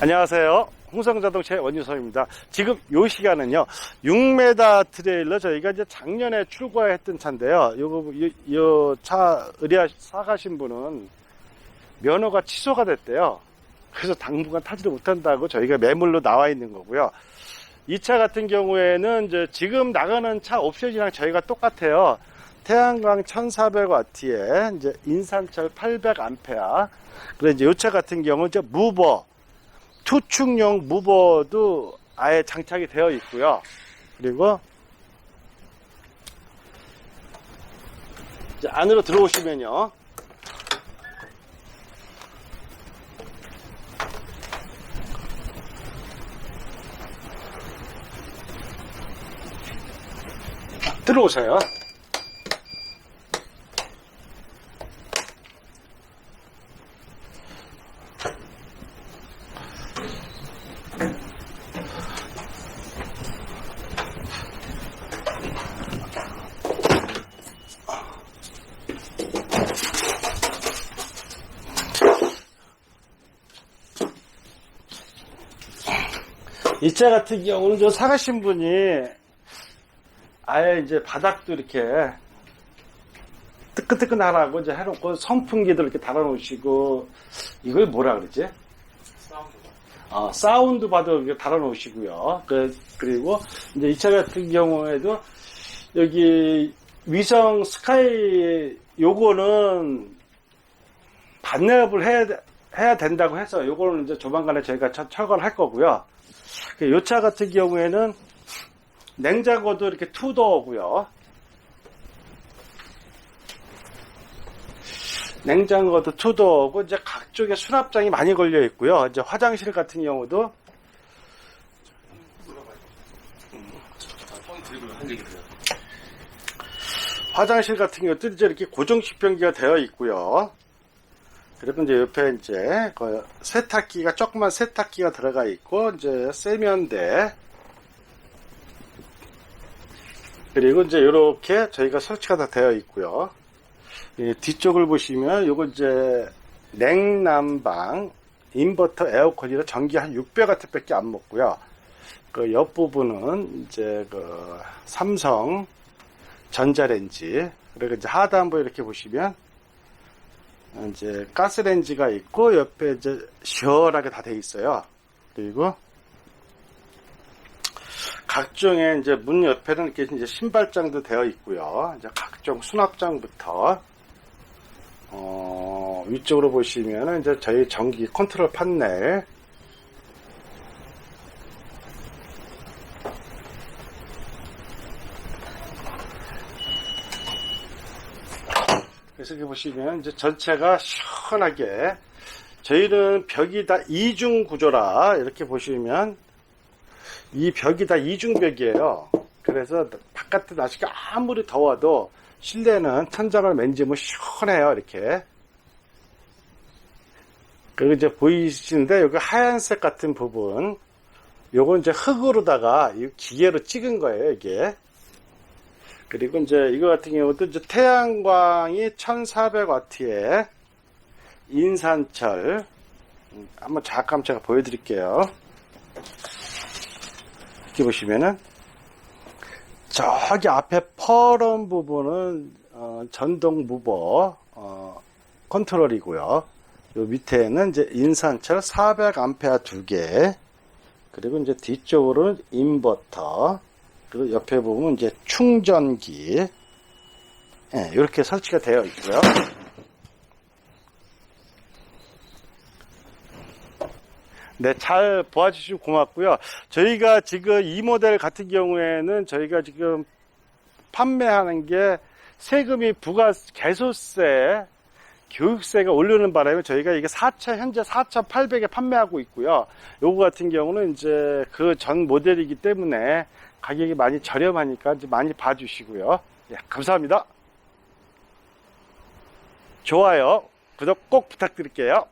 안녕하세요. 홍성자동차의 원유서입니다. 지금 요 시간은요, 6m 트레일러 저희가 이제 작년에 출고했던 차인데요. 요거, 요, 요 차 의뢰 사가신 분은 면허가 취소가 됐대요. 그래서 당분간 타지를 못한다고 저희가 매물로 나와 있는 거고요. 이 차 같은 경우에는 이제 지금 나가는 차 옵션이랑 저희가 똑같아요. 태양광 1400W에 이제 인산철 800A. 그래 이제 이차 같은 경우는 이제 무버, 투축용 무버도 아예 장착이 되어 있고요. 그리고 안으로 들어오시면요. 들어오세요. 이차 같은 경우는 저 사가신 분이 아예 이제 바닥도 이렇게 뜨끈뜨끈하라고 이제 해놓고 선풍기도 이렇게 달아놓으시고 이걸 뭐라 그러지? 어, 사운드 바도 달아놓으시고요. 그, 그리고 이제 이 차 같은 경우에도 여기 위성 스카이 요거는 반납을 해야, 해야 된다고 해서 요거는 이제 조만간에 저희가 철- 철거를 할 거고요. 요차 같은 경우에는 냉장고도 이렇게 투도어고요. 냉장고도 투도어고 이제 각종의 수납장이 많이 걸려 있고요. 이제 화장실 같은 경우도 화장실 같은 경우도 이제 이렇게 고정식 변기가 되어 있고요. 그리고 이제 옆에 이제 그 세탁기가 조그만 세탁기가 들어가 있고 이제 세면대 그리고 이제 이렇게 저희가 설치가 다 되어 있고요. 이 뒤쪽을 보시면 요거 이제 냉난방 인버터 에어컨이라 전기 한 600W밖에 안 먹고요. 그 옆 부분은 이제 그 삼성 전자레인지 그리고 이제 하단부 이렇게 보시면 이제 가스레인지가 있고 옆에 이제 시원하게 다 돼 있어요. 그리고 각종의 이제 문 옆에는 이렇게 이제 신발장도 되어 있고요. 이제 각종 수납장부터 어, 위쪽으로 보시면은 이제 저희 전기 컨트롤 판넬 그래서 이렇게 보시면 이제 전체가 시원하게 저희는 벽이 다 이중 구조라 이렇게 보시면 이 벽이 다 이중 벽이에요. 그래서 바깥에 날씨가 아무리 더워도 실내는 천장을 맨지면 시원해요. 이렇게. 그리고 이제 보이시는데 여기 하얀색 같은 부분 요건 이제 흙으로다가 이 기계로 찍은 거예요. 이게. 그리고 이제 이거 같은 경우도 이제 태양광이 1400W에 인산철 음, 한번 잠깐 제가 보여드릴게요. 이렇게 보시면은 저기 앞에 퍼런 부분은 어, 전동 무버 어, 컨트롤이고요. 요 밑에는 이제 인산철 400A 두 개, 그리고 이제 뒤쪽으로는 인버터, 그리고 옆에 보면 이제 충전기, 예, 이렇게 설치가 되어 있고요. 네, 잘 보아주시고 고맙고요. 저희가 지금 이 모델 같은 경우에는 저희가 지금 판매하는 게 세금이 부가 개소세, 교육세가 오르는 바람에 저희가 이게 4차, 현재 4,800에 판매하고 있고요. 요거 같은 경우는 이제 그 전 모델이기 때문에 가격이 많이 저렴하니까 이제 많이 봐주시고요. 예, 감사합니다. 좋아요, 구독 꼭 부탁드릴게요.